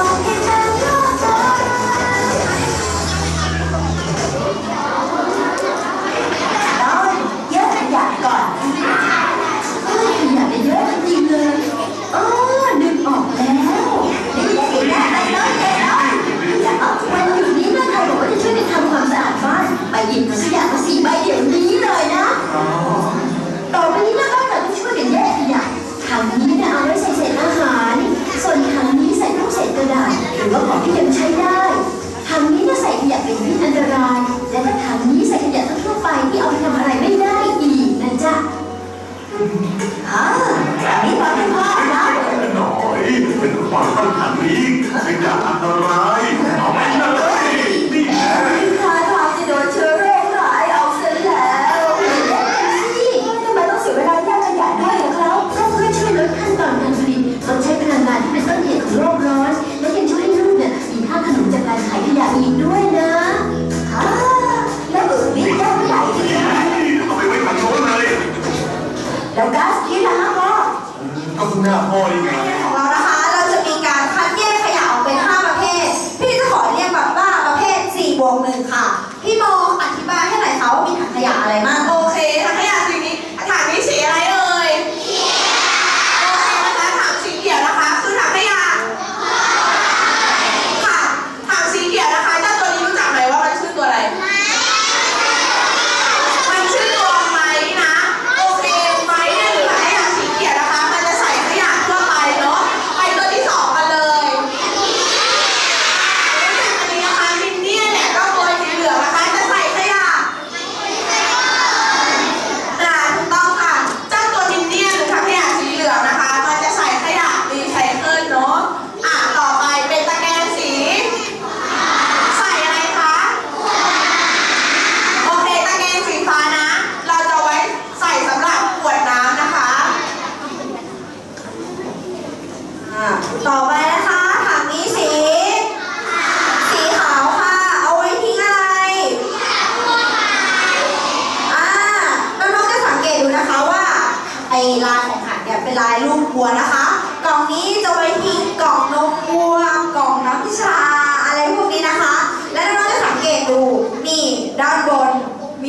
Okay. เ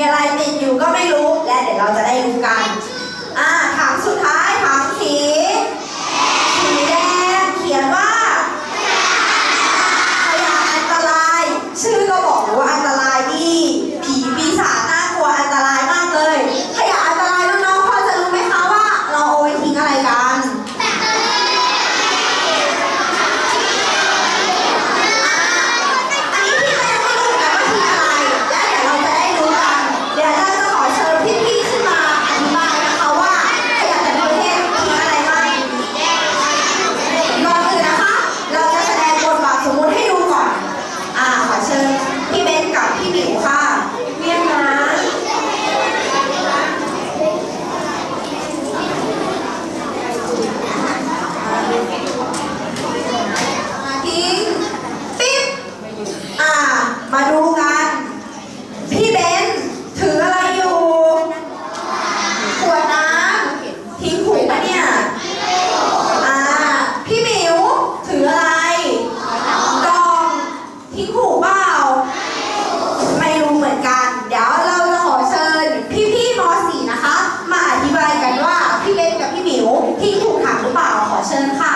มีอะไรติดอยู่ก็ไม่รู้ และเดี๋ยวเราจะได้รู้กัน อ่าถังสุดท้ายถังสี สีแดงเขียนว่า ขยะอันตราย ชื่อก็บอกอยู่ว่าอันตรายดีผีปีศาจน่ากลัวอันตรายมากเลย ขยะอันตรายน้องๆพอจะรู้ไหมคะว่า เราเอาไว้ทิ้งอะไรกันอันนี้พี่ก็ยังไม่รู้เหมือนกันว่าทิ้งอะไร และเดี๋ยวเราจะได้รู้กัน เดี๋ยวเราจะขอเชิญพี่ๆขึ้นมาอธิบายนะคะว่าขยะแต่ละประเภททิ้งอะไรบ้าง ก่อนอื่นนะคะ เราจะแสดงบทบาทสมมุติให้ดูก่อน อ่า ขอเชิญพี่เบนกับพี่หมิวค่ะเรียกนะอ่าทิ้งปิ๊บ อ่า มาดูกัน พี่เบนถืออะไรอยู่ ขวดน้ำทิ้งถูกปะเนี่ย อ่า พี่หมิวถืออะไร กล่องทิ้งหูเปล่า ไม่รู้เหมือนกัน เดี๋ยวเราจะขอเชิญพี่ๆม .4 นะคะ มาอธิบายกันว่าพี่เบนกับพี่หมิวทิ้งถูกถังหรือเปล่า ขอเชิญค่ะ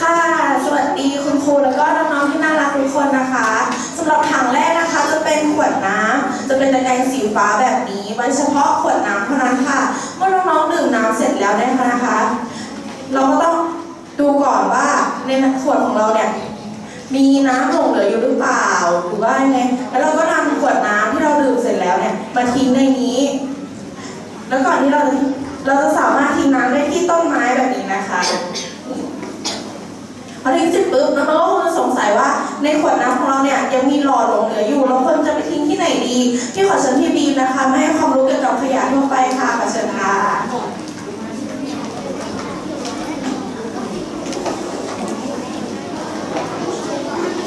ค่ะ สวัสดีคุณครูแล้วก็น้องๆที่น่ารักทุกคนนะคะสำหรับถังแรกนะคะจะเป็นขวดน้ำจะเป็นตะแกรงสีฟ้าแบบนี้ไว้เฉพาะขวดน้ำเท่านั้นค่ะ เมื่อน้องๆดื่มน้ำเสร็จ แล้วเนี่ยนะคะ เราก็ต้องดูก่อนว่าในขวดของเราเนี่ยมีน้ำหลงเหลืออยู่หรือเปล่าหรือว่ายังไงแล้วเราก็นำขวดน้ำที่เราดื่มเสร็จแล้วเนี่ยมาทิ้งในนี้ แล้วก่อนที่เราจะเราจะสามารถทิ้งน้ำได้ที่ต้นไม้แบบนี้นะคะพอทิ้งเสร็จปุ๊บน้องๆก็คงจะสงสัยว่าในขวดน้ำของเราเนี่ยยังมีหลอดหลงเหลืออยู่เราควรจะไปทิ้งที่ไหนดี ที่ขอเชิญพี่บีมนะคะมาให้ความรู้เกี่ยวกับขยะทั่วไปค่ะขอเชิญค่ะ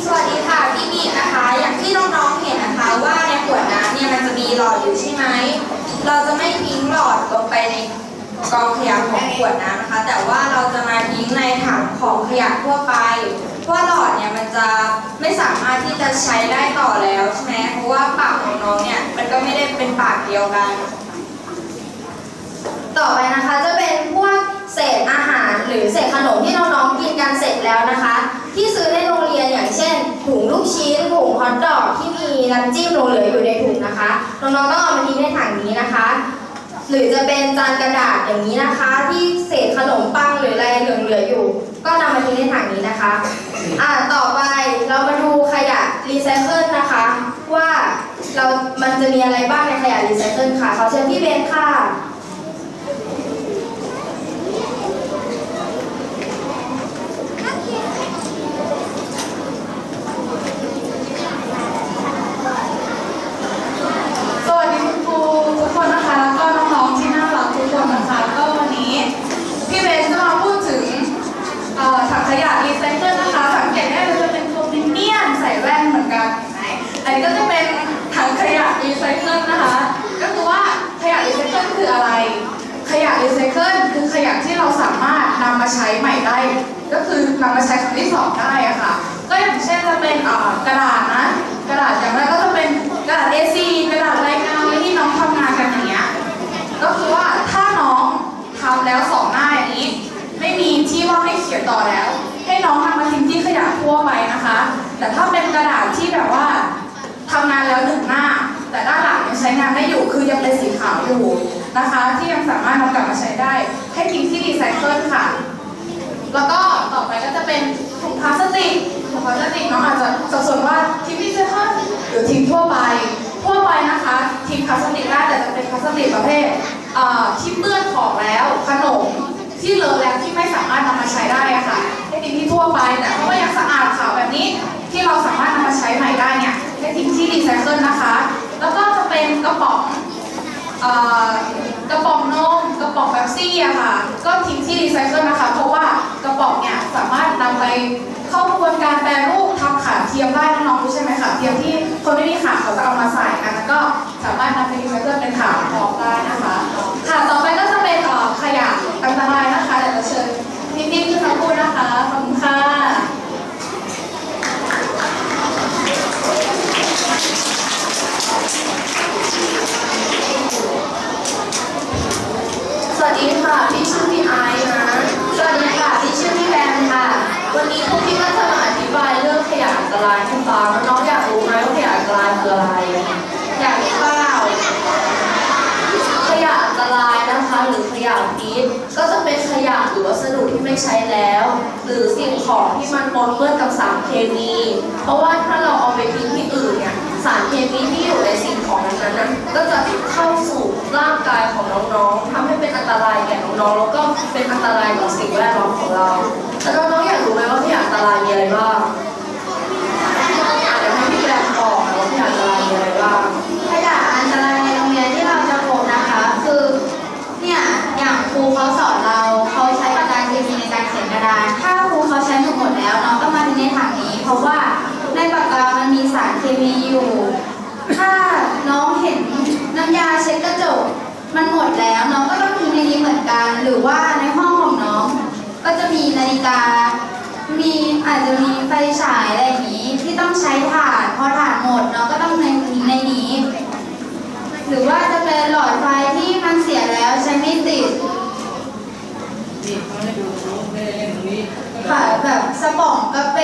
สวัสดีค่ะพี่บีนะคะ อย่างที่น้องๆเห็นนะคะว่าในขวดน้ำเนี่ยมันจะมีหลอดอยู่ใช่ไหม เราจะไม่ทิ้งหลอดลงไปในกองขยะของขวดน้ำนะคะ แต่ว่าเราจะมาทิ้งในถังของขยะทั่วไป เพราะหลอดเนี่ยมันจะไม่สามารถที่จะใช้ได้ต่อแล้วใช่ไหมเพราะว่าปากของน้องเนี่ยมันก็ไม่ได้เป็นปากเดียวกัน ต่อไปนะคะจะเป็นพวกเศษอาหารหรือเศษขนมที่น้องๆกินกันเสร็จแล้วนะคะ ที่ซื้อใน ถุงลูกชิ้นถุงฮอทดอกที่มีน้ำจิ้มหลงเหลืออยู่ในถุงนะคะน้องๆต้องเอามาทิ้งในถังนี้นะคะ หรือจะเป็นจานกระดาษอย่างนี้นะคะ ที่เศษขนมปังหรืออะไรเหลือๆอยู่ ก็นำมาทิ้งในถังนี้นะคะอ่าต่อไปเรามาดูขยะรีไซเคิลนะคะ ว่าเรามันจะมีอะไรบ้างในขยะรีไซเคิลค่ะขอเชิญพี่เบนค่ะ สวัสดีคุณครูทุกคนนะคะแล้วก็น้องๆที่น่ารักทุกคนนะคะก็วันนี้พี่เบนจะมาพูดถึงเอ่อถังขยะรีไซเคิลนะคะ สังเกตได้เลยจะเป็นโคมิเนียนใส่แว่นเหมือนกันเห็นไหมอันนี้ก็จะเป็นถังขยะรีไซเคิลนะคะ ก็คือว่าขยะรีไซเคิลคืออะไร ขยะรีไซเคิลคือขยะที่เราสามารถนำมาใช้ใหม่ได้ ก็คือนำมาใช้ครั้งที่สองได้อะค่ะ ก็อย่างเช่นจะเป็นเอ่อกระดาษนะ กระดาษอย่างแรกก็จะเป็นกระดาษ A4 กระดาษรายงานไว้ที่น้องทำงานกันอย่างเงี้ย ก็คือว่าถ้าน้องทำแล้วสองหน้าอย่างนี้ ไม่มีที่ว่างให้เขียนต่อแล้ว ให้น้องนำมาทิ้งที่ขยะทั่วไปนะคะ แต่ถ้าเป็นกระดาษที่แบบว่าทำงานแล้วหนึ่งหน้า แต่ด้านหลังยังใช้งานได้อยู่คือยังเป็นสีขาวอยู่นะคะ ที่ยังสามารถนำกลับมาใช้ได้ ให้ทิ้งที่รีไซเคิลค่ะ แล้วก็ต่อไปก็จะเป็นถุงพลาสติกถุงพลาสติกน้องอาจจะสับสนว่าทิ้งรีไซเคิลหรือทิ้งทั่วไป ทั่วไปนะคะทิ้งพลาสติกได้แต่จะเป็นพลาสติกประเภทอ่อที่เปื้อนของแล้วขนม ที่เลอะแล้วที่ไม่สามารถนำมาใช้ได้อะค่ะให้ทิ้งที่ทั่วไปแต่ถ้าว่ายังสะอาดขาวแบบนี้ที่เราสามารถนำมาใช้ใหม่ได้เนี่ยให้ทิ้งที่ดีไซเคิลนะคะ แล้วก็จะเป็นกระป๋องกระป๋องนมกระป๋องแบบซี่อะค่ะ ก็ทิ้งที่รีไซเคิลนะคะ เพราะว่ากระป๋องเนี่ยสามารถนำไปเข้ากระบวนการแปรรูปทำขาเทียมได้น้องๆรู้ใช่ไหมคะเทียมที่คนไม่มีขาเขาจะเอามาใส่กันก็สามารถนำไปรีไซเคิลเป็นขาทองได้นะคะค่ะต่อไปก็ ขยะอันตรายนะคะเดี๋ยวเราเชิญนิ่มๆขึ้นมาพูดนะคะขอบคุณค่ะสวัสดีค่ะพี่ชื่อพี่ไอซ์ ไม่ใช้แล้ว หรือสิ่งของที่มันปนเปื้อนกับสารเคมี เพราะว่าถ้าเราเอาไปทิ้งที่อื่นเนี่ยสารเคมีที่อยู่ในสิ่งของนั้นนั้นก็จะเข้าสู่ร่างกายของน้องๆ ทำให้เป็นอันตรายแก่น้องๆ แล้วก็เป็นอันตรายต่อสิ่งแวดล้อมของเรา แต่น้องๆอยากรู้ไหมว่าที่อันตรายมีอะไรบ้าง สมองกาแฟ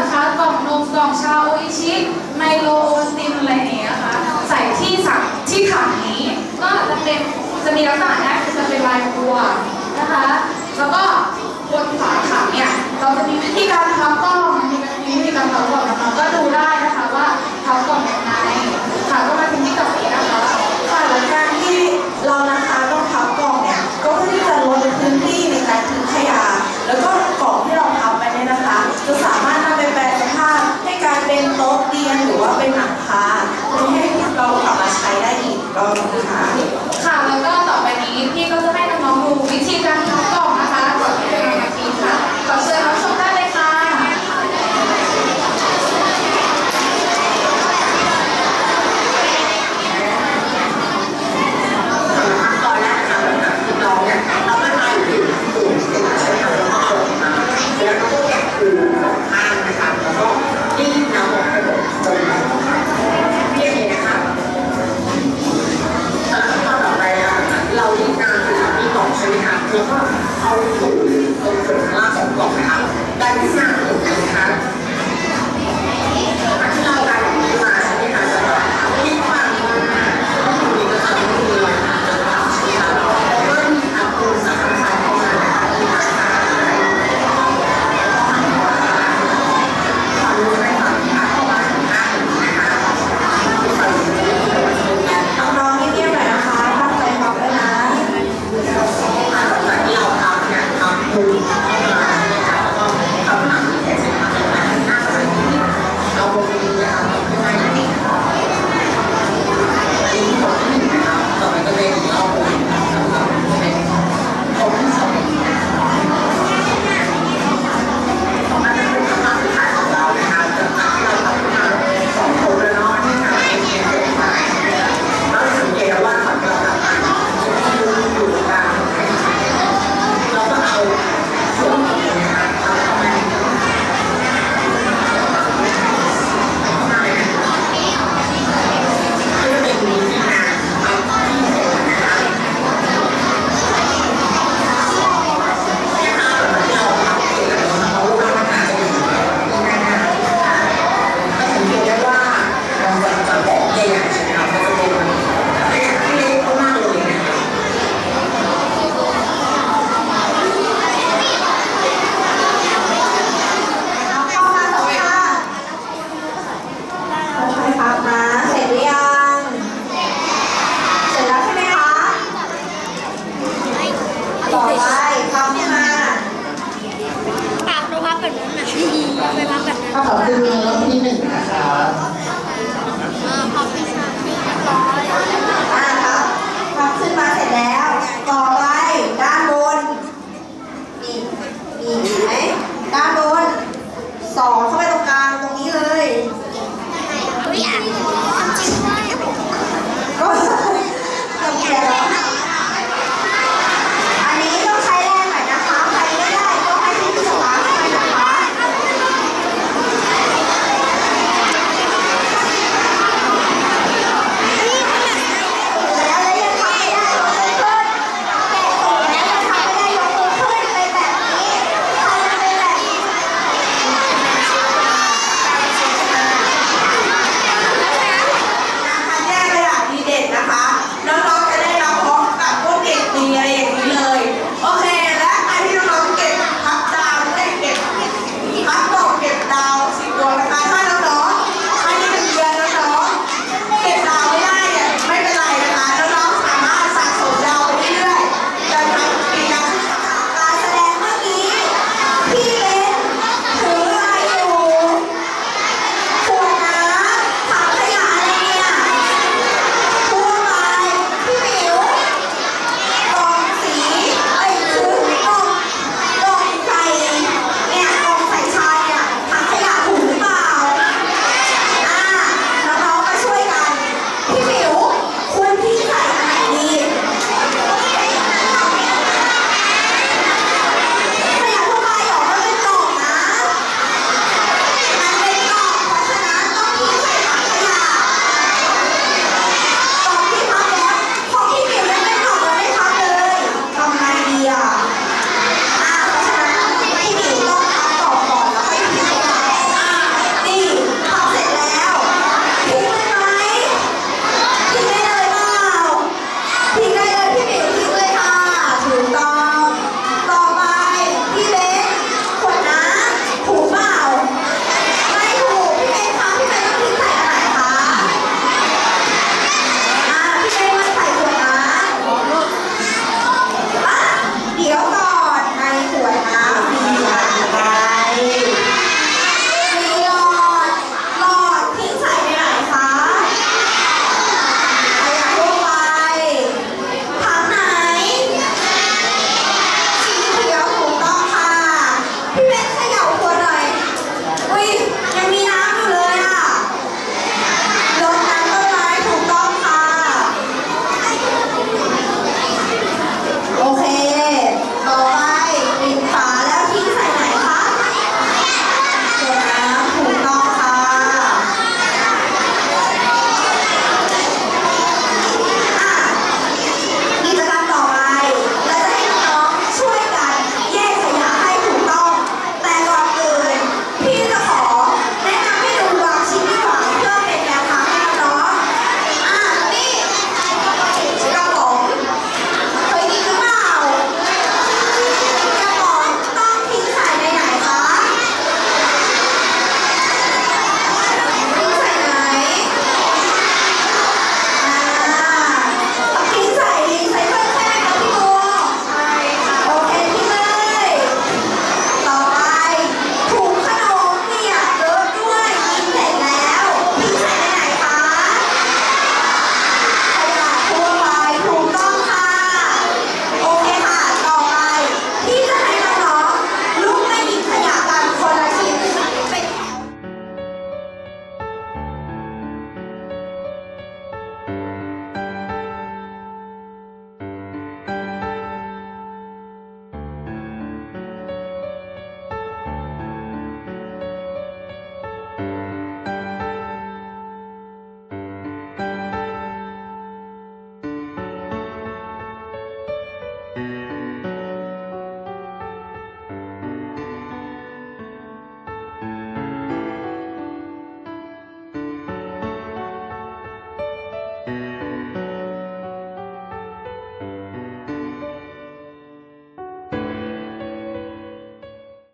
นะคะกล่องนมกล่องชาโออิชิไมโลโอสตินอะไรเงี้ยค่ะใส่ที่สั่งที่ถังนี้ ก็จะเป็นจะมีลักษณะนะคืจะเป็นลายบัวนะคะ แล้วก็บนฝาถังเนี่ยเราจะมีวิธีการทำกล่องมีวิธีการทำกล่องนะคะก็ดูได้นะคะว่าทำกล่องยังไงค่ะก็มาทิ้งที่กล่องนี้นะคะค่ะหลังจากที่เรานะคะ 我要被骂。